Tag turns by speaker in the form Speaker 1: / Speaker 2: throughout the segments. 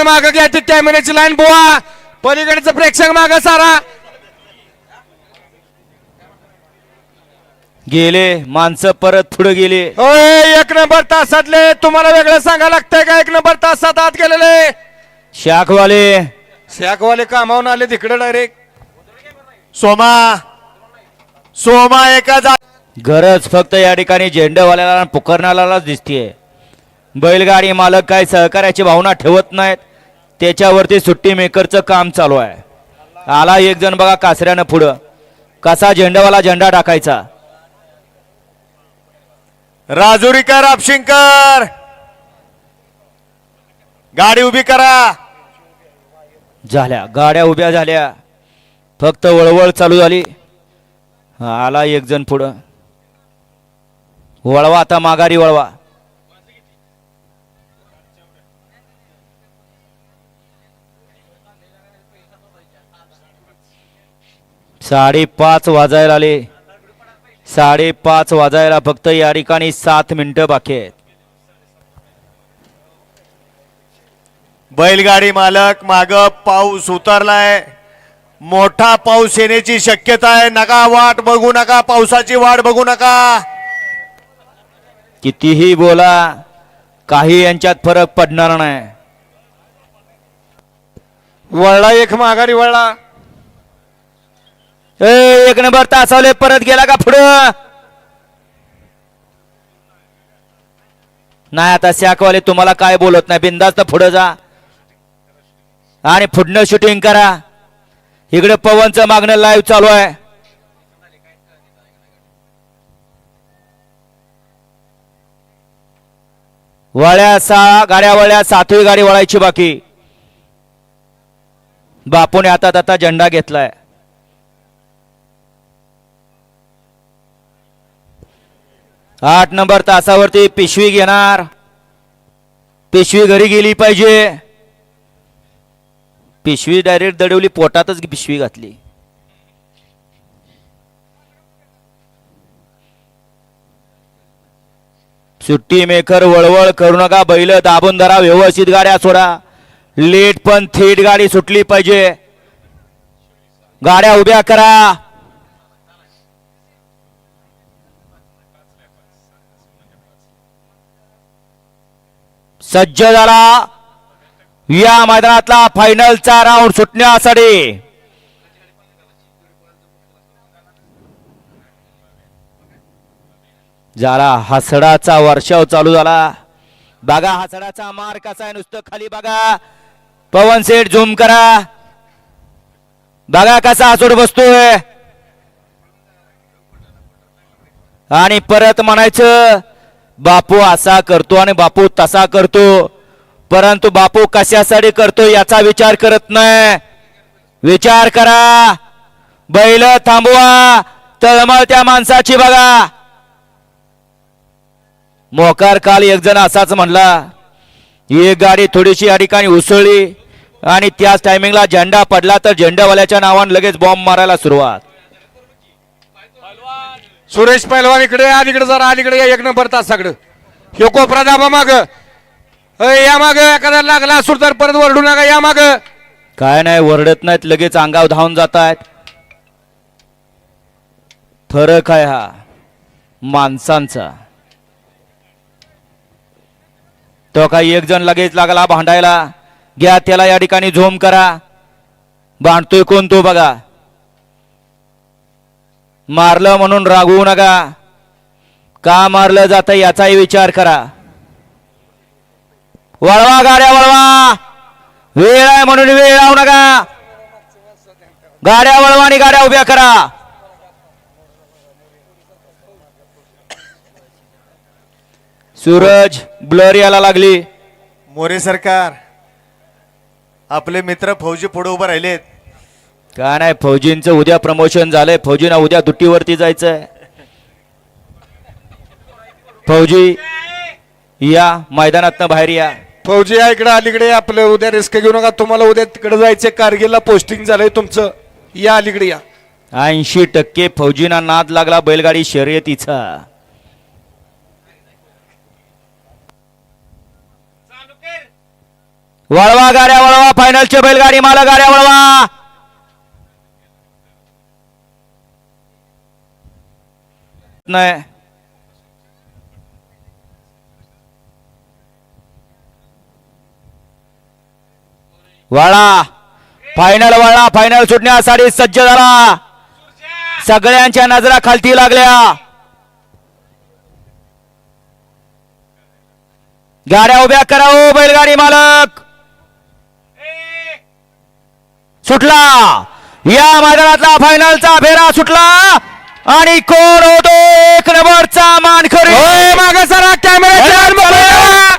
Speaker 1: आपण मागं घ्या ती कॅमेऱ्याची लाईन बुवा. पलीकडचं प्रेक्षक मागं सारा.
Speaker 2: गेले माणसं परत पुढे गेले.
Speaker 1: होय एक नंबर तासातले. तुम्हाला वेगळं सांगायला लागतंय का? एक नंबर तासात आत गेलेले.
Speaker 2: शाखवाले.
Speaker 1: शाखवाले कामावून आले तिकडे डायरेक्ट
Speaker 3: सोमा सोमा एका जा
Speaker 2: गरज फक्त या ठिकाणी झेंडेवाल्याला पुकारणाऱ्यालाच दिसतीये. बैलगाडी मालक काय सहकार्याची भावना ठेवत नाहीत. त्याच्यावरती सुट्टी मेकरचं काम चालू आहे. आला एक जण बघा कासऱ्यानं पुढं. कसा झेंडावाला झेंडा टाकायचा?
Speaker 3: राजुरीकर आपशिंकर गाडी उभी करा.
Speaker 2: झाल्या. गाड्या उभ्या झाल्या. फक्त वळवळ चालू झाली. आला एक जण पुढं. वळवा आता माघारी वळवा. साडेपाच वाजायला आले. साडेपाच वाजायला फक्त या ठिकाणी सात मिनिटं बाकी आहेत.
Speaker 3: बैलगाडी मालक माग पाऊस उतरलाय. मोठा पाऊस येण्याची शक्यता आहे. नका वाट बघू नका. पावसाची वाट बघू नका.
Speaker 2: कितीही बोला काही यांच्यात फरक पडणार नाही.
Speaker 1: वळला एक माघारी वळला.
Speaker 2: एक नंबर तासावले परत गेला का पुढं? नाही आता शाकवाले तुम्हाला काय बोलत नाही बिंदास्त पुढं जा. आणि पुढनं शूटिंग करा. इकडे पवनचं मागणं लाईव्ह चालू आहे. वळ्या सहा गाड्या वळ्या सातवी गाडी वळायची बाकी. बापूने आता आता झेंडा घेतलाय. आठ नंबर तासावरती पिशवी घेणार. पिशवी घरी गेली पाहिजे. पिशवी डायरेक्ट दडवली पोटातच पिशवी घातली. सुट्टी मेकर वळवळ करू नका बैल दाबून धरा व्यवस्थित गाड्या सोडा. लेट पण थेट गाडी सुटली पाहिजे. गाड्या उभ्या करा. सज्ज झाला. या मैदानातला फायनलचा राऊंड सुटण्यासाठी. झाला हसडाचा वर्षाव चालू झाला. बघा हसडाचा मार कसा आहे नुसतं खाली बघा. पवन सेठ झूम करा. बघा कसा हसड बसतोय. आणि परत म्हणायचं बापू असा करतो आणि बापू तसा करतो. परंतु बापू कशासाठी करतो याचा विचार करत नाही. विचार करा. बैल थांबवा. तळमळत्या माणसाची बघा. मोकार काल एक जण असाच म्हणला एक गाडी थोडीशी या ठिकाणी उसळली आणि त्याच टायमिंगला झेंडा पडला तर झेंडावाल्याच्या नावानं लगेच बॉम्ब मारायला सुरुवात.
Speaker 1: सुरेश पैलवान इकडे अलीकडे जरा अलीकडे या एक नंबर तासाकडे ह्यो कोपरा दाबा माग. या माग एखादा लागला असू तर परत वरडू नका या माग.
Speaker 2: काय नाही वरडत नाहीत लगेच अंगाव धावून जात आहेत फरक आहे हा? माणसांचा. तो काही एक जण लगेच लागला भांडायला? घ्या त्याला या ठिकाणी झोम करा. भांडतोय कोण तो बघा. मारलं म्हणून रागवू नका. का मारलं जातं याचाही विचार करा. वळवा गाड्या वळवा. वेळ आहे म्हणून वेळ लावू नका. गाड्या वळवा आणि गाड्या उभ्या करा. सूरज ब्लर यायला लागली.
Speaker 3: मोरे सरकार आपले मित्र फौजी पुढे उभे राहिलेत.
Speaker 2: काय नाही फौजींचं उद्या प्रमोशन झालंय. फौजींना उद्या दुट्टीवरती जायचंय. फौजी या मैदानातनं बाहेर या.
Speaker 1: फौजी या इकडे अलीकडे आपलं उद्या रिस्क घेऊ नका. तुम्हाला उद्या तिकडे जायचं कारगिलला पोस्टिंग झालंय तुमचं. या अलीकडे या.
Speaker 2: ऐंशी टक्के फौजींना नाद लागला बैलगाडी शर्यतीचा. वळवा गाड्या वळवा. फायनलचे बैलगाडी मालक गाड्या वळवा. नाही वळा. फायनल वळा. फायनल सुटण्यासाठी सज्ज झाला. सगळ्यांच्या नजरा खालती लागल्या. गाड्या उभ्या करा ओ बैलगाडी मालक. सुटला. या मैदानातला फायनलचा फेरा सुटला. आणि कोण होतो? एक नंबरचा मानखरी
Speaker 1: सरा कॅमेरा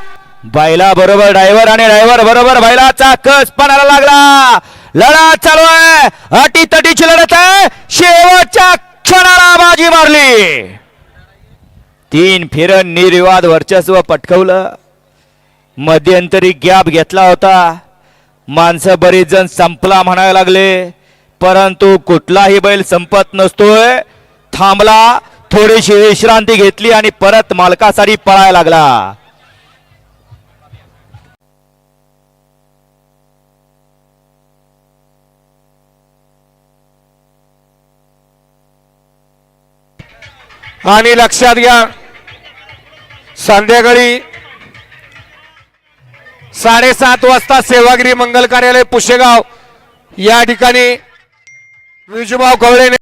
Speaker 2: बैला बरोबर ड्रायव्हर आणि ड्रायव्हर बरोबर बैलाचा कस पणाला लागला. लढत चालू आहे. अटी तटीची लढत आहे. शेवटच्या क्षणाला बाजी मारली. तीन फिरन निर्विवाद वर्चस्व पटकवलं. मध्यंतरी गॅप घेतला होता. माणसं बरीच जण संपला म्हणायला लागले. परंतु कुठलाही बैल संपत नसतोय. थांबला. थोडीशी विश्रांती घेतली आणि परत मालकासाठी पळायला लागला.
Speaker 1: आणि लक्षात घ्या संध्याकाळी साडेसात वाजता सेवागिरी मंगल कार्यालय पुशेगाव या ठिकाणी विजूभाव कवळेने